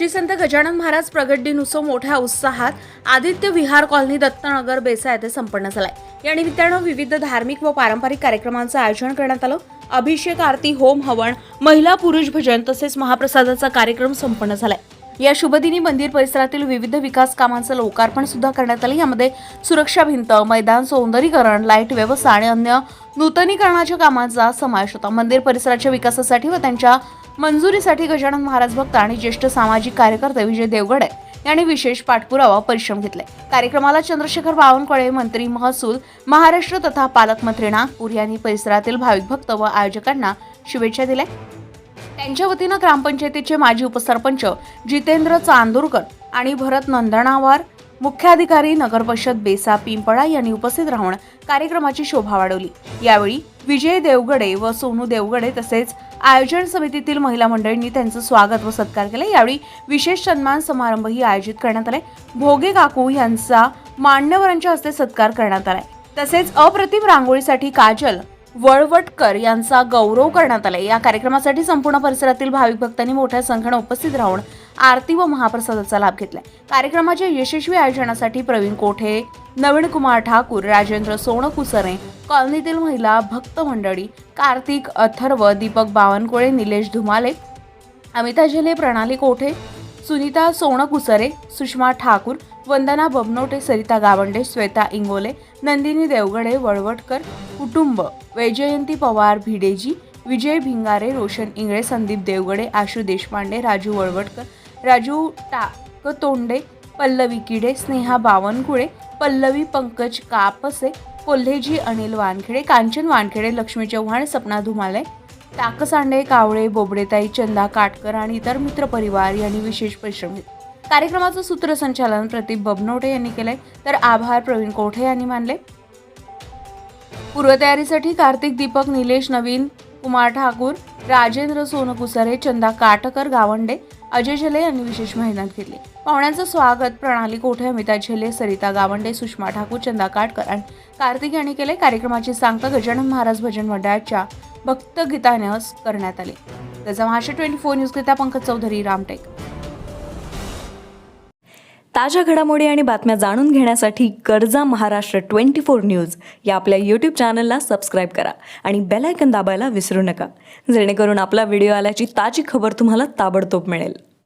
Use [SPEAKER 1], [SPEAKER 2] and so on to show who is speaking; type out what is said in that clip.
[SPEAKER 1] श्री संत गजानन महाराज प्रगट दिन उत्सव मोठ्या उत्साहात आदित्य विहार कॉलनी दत्तनगर बेसा येथे संपन्न झालाय. या निमित्तानं विविध धार्मिक व पारंपरिक कार्यक्रमांचं आयोजन करण्यात आलं. अभिषेक आरती होम हवन महिला पुरुष भजन तसेच महाप्रसादाचा कार्यक्रम संपन्न झालाय. या शुभदिनी मंदिर परिसरातील विविध विकास कामांचं लोकार्पण सुद्धा करण्यात आलं. यामध्ये सुरक्षा भिंत मैदान सौंदर्यीकरण लाइट व्यवस्था आणि अन्य नूतनीकरणाच्या कामांचा समावेश होता. मंदिर परिसराच्या विकासासाठी व त्यांच्या मंजुरीसाठी गजानन महाराज भक्त आणि ज्येष्ठ सामाजिक कार्यकर्ते विजय देवगडे यांनी विशेष पाठपुरावा परिश्रम घेतले. कार्यक्रमाला चंद्रशेखर बावनकुळे मंत्री महसूल महाराष्ट्र तथा पालकमंत्री नागपूर यांनी परिसरातील भाविक भक्त व आयोजकांना शुभेच्छा दिल्या. त्यांच्या वतीनं ग्रामपंचायतीचे माजी उपसरपंच जितेंद्र चांदूरकर आणि भरत नंदणावार मुख्याधिकारी नगरपरिषद बेसा पिंपळा यांनी उपस्थित राहून कार्यक्रमाची शोभा वाढवली. यावेळी विजय देवगडे व सोनू देवगडे तसेच आयोजन समितीतील महिला मंडळींनी त्यांचं स्वागत व सत्कार केला. यावेळी विशेष सन्मान समारंभही आयोजित करण्यात आले. भोगे काकू यांचा मान्यवरांच्या हस्ते सत्कार करण्यात आलाय तसेच अप्रतिम रांगोळीसाठी काजल वळवटकर यांचा गौरव करण्यात आला या कार्यक्रमासाठी संपूर्ण परिसरातील भाविक भक्तांनी मोठ्या संख्येनं उपस्थित राहून आरती व महाप्रसादाचा लाभ घेतला कार्यक्रमाच्या यशस्वी आयोजनासाठी प्रवीण कोठे नवीन कुमार ठाकूर राजेंद्र सोनकुसरे कॉलनीतील महिला भक्त मंडळी कार्तिक अथर्व दीपक बावनकुळे निलेश धुमाले अमिता झेले प्रणाली कोठे सुनीता सोणकुसरे सुषमा ठाकूर वंदना बबनोटे सरिता गावंडे श्वेता इंगोले नंदिनी देवगडे वळवटकर कुटुंब वैजयंती पवार भिडेजी विजय भिंगारे रोशन इंगळे संदीप देवगडे आशू देशपांडे राजू वळवटकर राजू टाकतोंडे पल्लवी किडे स्नेहा बावनकुळे पल्लवी पंकज कापसे कोल्हेजी अनिल वानखेडे कांचन वानखेडे लक्ष्मी चव्हाण सपना धुमाले टाकसांडे कावळे बोबडेताई चंदा काटकर आणि इतर मित्रपरिवार यांनी विशेष परिश्रम घेतले. कार्यक्रमाचं सूत्रसंचालन प्रदीप बबनोटे यांनी केलंय. तर आभार प्रवीण कोठे यांनी मानले. पूर्वतयारीसाठी कार्तिक दीपक निलेश नवीन कुमार ठाकूर राजेंद्र सोनकुसरे चंदा काटकर गावंडे अजय झेले यांनी विशेष मेहनत घेतली. पाहुण्यांचं स्वागत प्रणाली कोठे अमिता झेले सरिता गावंडे सुषमा ठाकूर चंदा काटकर आणि कार्तिक यांनी केले. कार्यक्रमाची सांगता गजानन महाराज भजन मंडळाच्या भक्तगीतानं करण्यात आले. त्याचा महाराष्ट्र ट्वेंटी फोर न्यूजकरिता पंकज चौधरी रामटेक.
[SPEAKER 2] ताज्या घडामोडी आणि बातम्या जाणून घेण्यासाठी गरजा महाराष्ट्र ट्वेंटी फोर न्यूज या आपल्या यूट्यूब चॅनलला सबस्क्राईब करा आणि बेलायकन दाबायला विसरू नका. जेणेकरून आपला व्हिडिओ आल्याची ताजी खबर तुम्हाला ताबडतोब मिळेल.